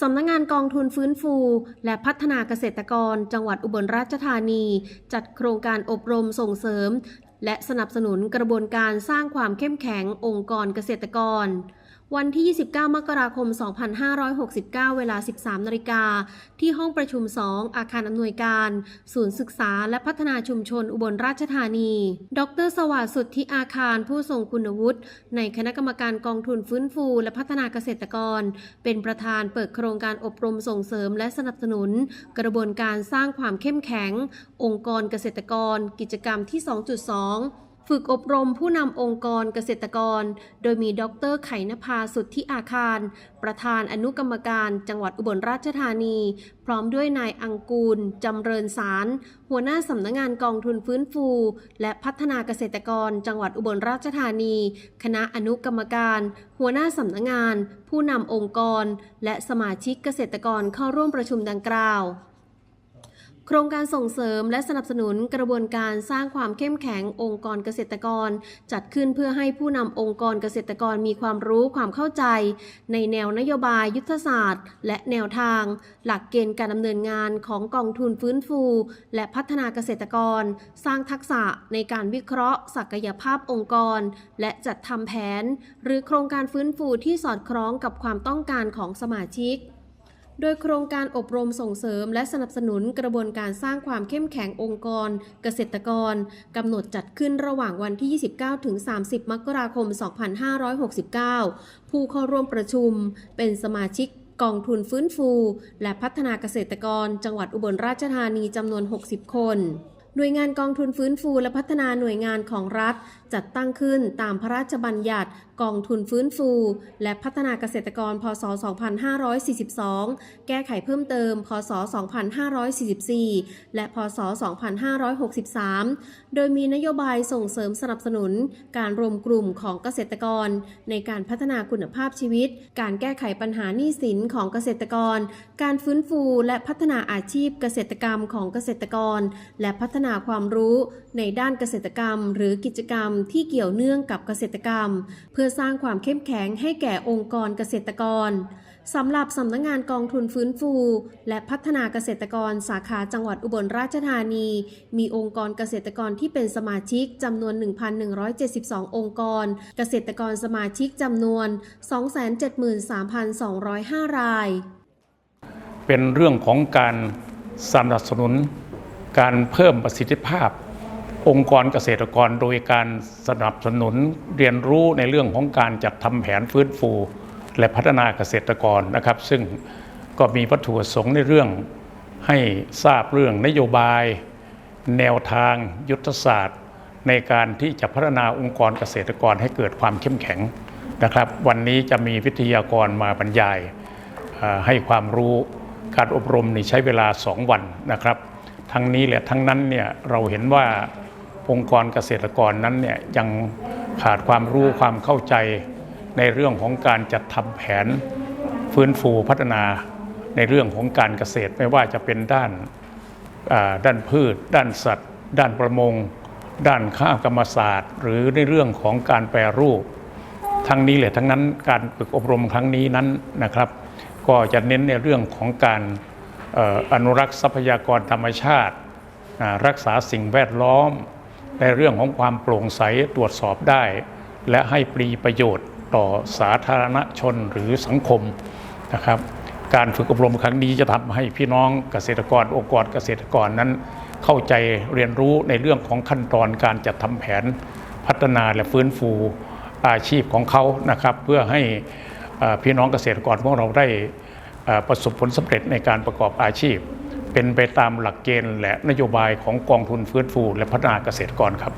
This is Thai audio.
สำนักงานกองทุนฟื้นฟู และพัฒนาเกษตรกร จังหวัดอุบลราชธานี จัดโครงการอบรมส่งเสริม และสนับสนุนกระบวนการสร้างความเข้มแข็งองค์กรเกษตรกร วันที่ 29 มกราคม 2569 เวลา 13 นาฬิกา ที่ห้องประชุม 2 อาคารอำนวยการ ศูนย์ศึกษาและพัฒนาชุมชนอุบลราชธานี ดร สวัสดิ์สุทธิอาคารผู้ทรงคุณวุฒิ ในคณะกรรมการกองทุนฟื้นฟูและพัฒนาเกษตรกร เป็นประธานเปิดโครงการอบรมส่งเสริมและสนับสนุน กระบวนการสร้างความเข้มแข็ง องค์กรเกษตรกร กิจกรรมที่ 2.2 ฝึกอบรมผู้นำองค์กรเกษตรกร โดยมีดรไข่นภาสุทธิอาคาร ประธานอนุกรรมการจังหวัดอุบลราชธานี พร้อมด้วยนายอังกูล จำเริญสาร หัวหน้าสำนักงานกองทุนฟื้นฟู และพัฒนาเกษตรกร จังหวัดอุบลราชธานี คณะอนุกรรมการ หัวหน้าสำนักงาน ผู้นำองค์กร และสมาชิกเกษตรกรเข้าร่วมประชุมดังกล่าว โครงการส่งเสริมและสนับสนุนกระบวนการสร้างความเข้มแข็งองค์กรเกษตรกร จัดขึ้นเพื่อให้ผู้นำองค์กรเกษตรกรมีความรู้ความเข้าใจ ในแนวนโยบายยุทธศาสตร์ และแนวทาง หลักเกณฑ์การดำเนินงานของกองทุนฟื้นฟู และพัฒนาเกษตรกร สร้างทักษะในการวิเคราะห์ ศักยภาพองค์กร และจัดทำแผน หรือโครงการฟื้นฟูที่สอดคล้องกับความต้องการของสมาชิก โดยโครงการอบรมส่งเสริม และสนับสนุนกระบวนการสร้างความเข้มแข็งองค์กร เกษตรกรกำหนดจัดขึ้นระหว่างวันที่ 29 ถึง 30 มกราคม 2569 ผู้เข้าร่วมประชุมเป็นสมาชิกกองทุนฟื้นฟู และพัฒนาเกษตรกร จังหวัดอุบลราชธานีจำนวน 60 คนหน่วยงานกองทุนฟื้นฟูและพัฒนาหน่วยงานของรัฐจัดตั้งขึ้นตามพระราชบัญญัติกองทุนฟื้นฟู และพัฒนาเกษตรกร พศ 2542 แก้ไขเพิ่มเติม พศ 2544 และ พศ 2563 โดยมีนโยบายส่งเสริมสนับสนุน การรวมกลุ่มของเกษตรกร ในการพัฒนาคุณภาพชีวิต การแก้ไขปัญหาหนี้สินของเกษตรกร การฟื้นฟูและพัฒนาอาชีพเกษตรกรรมของเกษตรกร และพัฒนาความรู้ในด้านเกษตรกรรม หรือกิจกรรมที่เกี่ยวเนื่องกับเกษตรกรรม เพื่อสร้างความเข้มแข็งให้แก่องค์กรเกษตรกรสำหรับสำนักงงานกองทุนฟื้นฟู และพัฒนาเกษตรกรสาขาจังหวัดอุบลราชธานี มีองค์กรเกษตรกรที่เป็นสมาชิกจำนวน 1,172 องค์กร เกษตรกรสมาชิกจำนวน 273,205 ราย เป็นเรื่องของการสนับสนุนการเพิ่มประสิทธิภาพ องค์กรเกษตรกรโดยการสนับสนุนเรียนรู้ในเรื่องของการจัดทำแผนฟื้นฟู และพัฒนาเกษตรกรนะครับ ซึ่งก็มีวัตถุประสงค์ในเรื่องให้ทราบเรื่องนโยบาย แนวทางยุทธศาสตร์ ในการที่จะพัฒนาองค์กรเกษตรกรให้เกิดความเข้มแข็งนะครับ วันนี้จะมีวิทยากรมาบรรยายให้ความรู้การอบรมนี่ใช้เวลา 2 วันนะครับ ทั้งนี้และทั้งนั้นเนี่ยเราเห็นว่า องค์กรเกษตรกรนั้นเนี่ยยังขาดความรู้ความเข้าใจในเรื่องของการจัดทำแผนฟื้นฟูพัฒนาในเรื่องของการเกษตรไม่ว่าจะเป็นด้านด้านพืช ด้านสัตว์ ด้านประมง ด้านข้าวกรรมศาสตร์ หรือในเรื่องของการแปรรูป ทั้งนี้แหละทั้งนั้นการฝึกอบรมครั้งนี้นั้นนะครับ ก็จะเน้นในเรื่องของการอนุรักษ์ทรัพยากรธรรมชาติ รักษาสิ่งแวดล้อม ในเรื่องของความโปร่งใสตรวจสอบได้ และให้ปรีประโยชน์ต่อสาธารณชนหรือสังคมนะครับการฝึกอบรมครั้งนี้จะทำให้พี่น้องเกษตรกรองค์กรเกษตรกรนั้น เข้าใจเรียนรู้ในเรื่องของขั้นตอนการจัดทำแผนพัฒนาและฟื้นฟูอาชีพของเขานะครับ เพื่อให้พี่น้องเกษตรกรของเราได้ประสบผลสำเร็จในการประกอบอาชีพ เป็นไปตามหลักเกณฑ์และนโยบายของกองทุนฟื้นฟูและพัฒนาเกษตรกรครับ